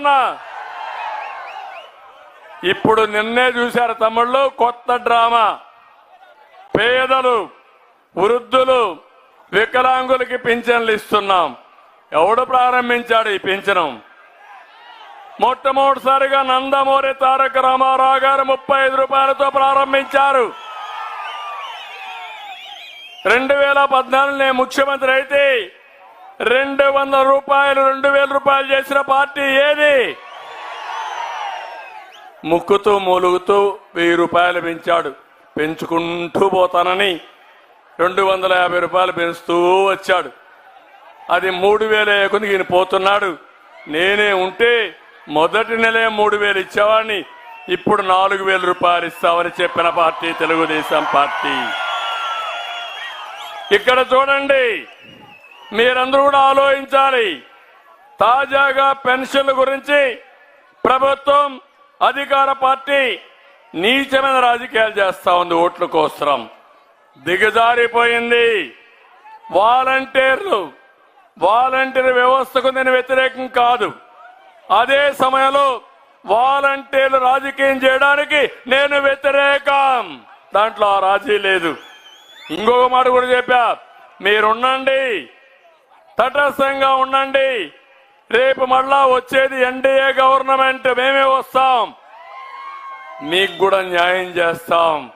చెప్తున్నా ఇప్పుడు నిన్నే చూశారు తమ్ముళ్ళు కొత్త డ్రామా. పేదలు వృద్ధులు వికలాంగులకి పింఛన్లు ఇస్తున్నాం. ఎవడు ప్రారంభించాడు ఈ పింఛనం? మొట్టమొదటిసారిగా నందమూరి తారక రామారావు గారు ముప్పై ఐదు రూపాయలతో ప్రారంభించారు. రెండు వేల పద్నాలుగు నేను ముఖ్యమంత్రి అయితే రెండు వందల రూపాయలు రెండు వేల రూపాయలు చేసిన పార్టీ ఏది? ముక్కుతూ మూలుగుతూ వెయ్యి రూపాయలు పెంచాడు. పెంచుకుంటూ పోతానని రెండు వందల యాభై రూపాయలు పెంచుతూ వచ్చాడు. అది మూడు వేలు కొద్ది ఈయన పోతున్నాడు. నేనే ఉంటే మొదటి నెలే మూడు వేలు ఇచ్చేవాడిని. ఇప్పుడు నాలుగు వేల రూపాయలు ఇస్తామని చెప్పిన పార్టీ తెలుగుదేశం పార్టీ. ఇక్కడ చూడండి. మీరందరూ కూడా ఆలోచించాలి. తాజాగా పెన్షన్ల గురించి ప్రభుత్వం అధికార పార్టీ నీచమైన రాజకీయాలు చేస్తా ఉంది ఓట్ల కోసం దిగజారిపోయింది. వాలంటీర్లు వాలంటీర్ వ్యవస్థకు నేను వ్యతిరేకం కాదు. అదే సమయంలో వాలంటీర్లు రాజకీయం చేయడానికి నేను వ్యతిరేకం. దాంట్లో ఆ రాజీ లేదు. ఇంకొక మాట కూడా చెప్పా. మీరుండండి. తటస్థంగా ఉండండి. రేపు మళ్ళా వచ్చేది ఎన్డీఏ గవర్నమెంట్. మేమే వస్తాం. మీకు కూడా న్యాయం చేస్తాం.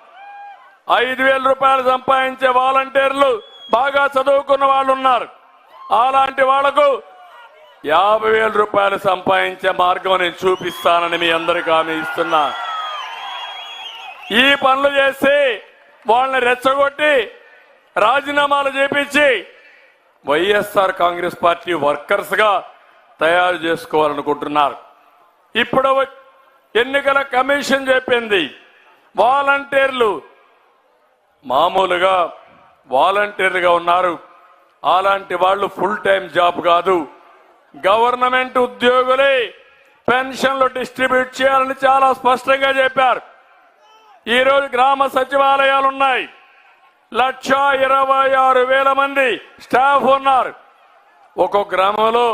ఐదు వేల రూపాయలు సంపాదించే వాలంటీర్లు బాగా చదువుకున్న వాళ్ళు ఉన్నారు అలాంటి వాళ్ళకు యాభై వేల రూపాయలు సంపాదించే మార్గం నేను చూపిస్తానని మీ అందరికీ హామీ ఇస్తున్నా. ఈ పనులు చేసి వాళ్ళని రెచ్చగొట్టి రాజీనామాలు చేపించి వైఎస్ఆర్ కాంగ్రెస్ పార్టీ వర్కర్స్గా తయారు చేసుకోవాలనుకుంటున్నారు. ఇప్పుడు ఎన్నికల కమిషన్ చెప్పింది. వాలంటీర్లు మామూలుగా వాలంటీర్లుగా ఉన్నారు. అలాంటి వాళ్ళు ఫుల్ టైం జాబ్ కాదు. గవర్నమెంట్ ఉద్యోగులే పెన్షన్లు డిస్ట్రిబ్యూట్ చేయాలని చాలా స్పష్టంగా చెప్పారు. ఈరోజు గ్రామ సచివాలయాలు ఉన్నాయి లక్ష ఇరవై ఆరు వేల మంది స్టాఫ్ ఉన్నారు. ఒక్కొక్క గ్రామంలో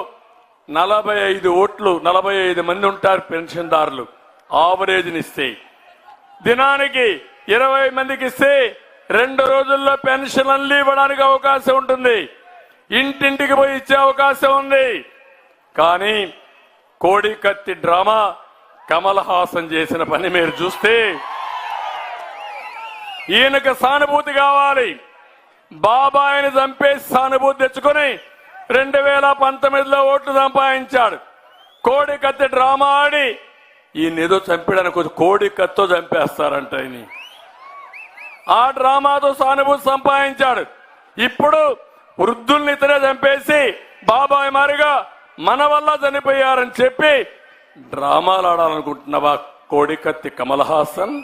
నలభై ఐదు ఓట్లు నలభై ఐదు మంది ఉంటారు పెన్షన్దారులు. ఆవరేజ్నిస్తే దినానికి ఇరవై మందికి ఇస్తే రెండు రోజుల్లో పెన్షన్ ఇవ్వడానికి అవకాశం ఉంటుంది. ఇంటింటికి పోయి ఇచ్చే అవకాశం ఉంది. కానీ కోడి కత్తి డ్రామా కమల్ హాసన్ చేసిన పని మీరు చూస్తే ఈయనకు సానుభూతి కావాలి. బాబాయిని చంపేసి సానుభూతి తెచ్చుకొని రెండు వేల పంతొమ్మిదిలో ఓట్లు సంపాదించాడు. కోడి కత్తి డ్రామా ఆడి ఈయన ఏదో చంపడానికి కోడి కత్తో చంపేస్తారంట ఆయన ఆ డ్రామాతో సానుభూతి సంపాదించాడు. ఇప్పుడు వృద్ధుల్ని ఇతనే చంపేసి బాబాయ్ మారిగా మన వల్ల చనిపోయారని చెప్పి డ్రామాలు ఆడాలనుకుంటున్నావా కోడికత్తి కమల్ హాసన్?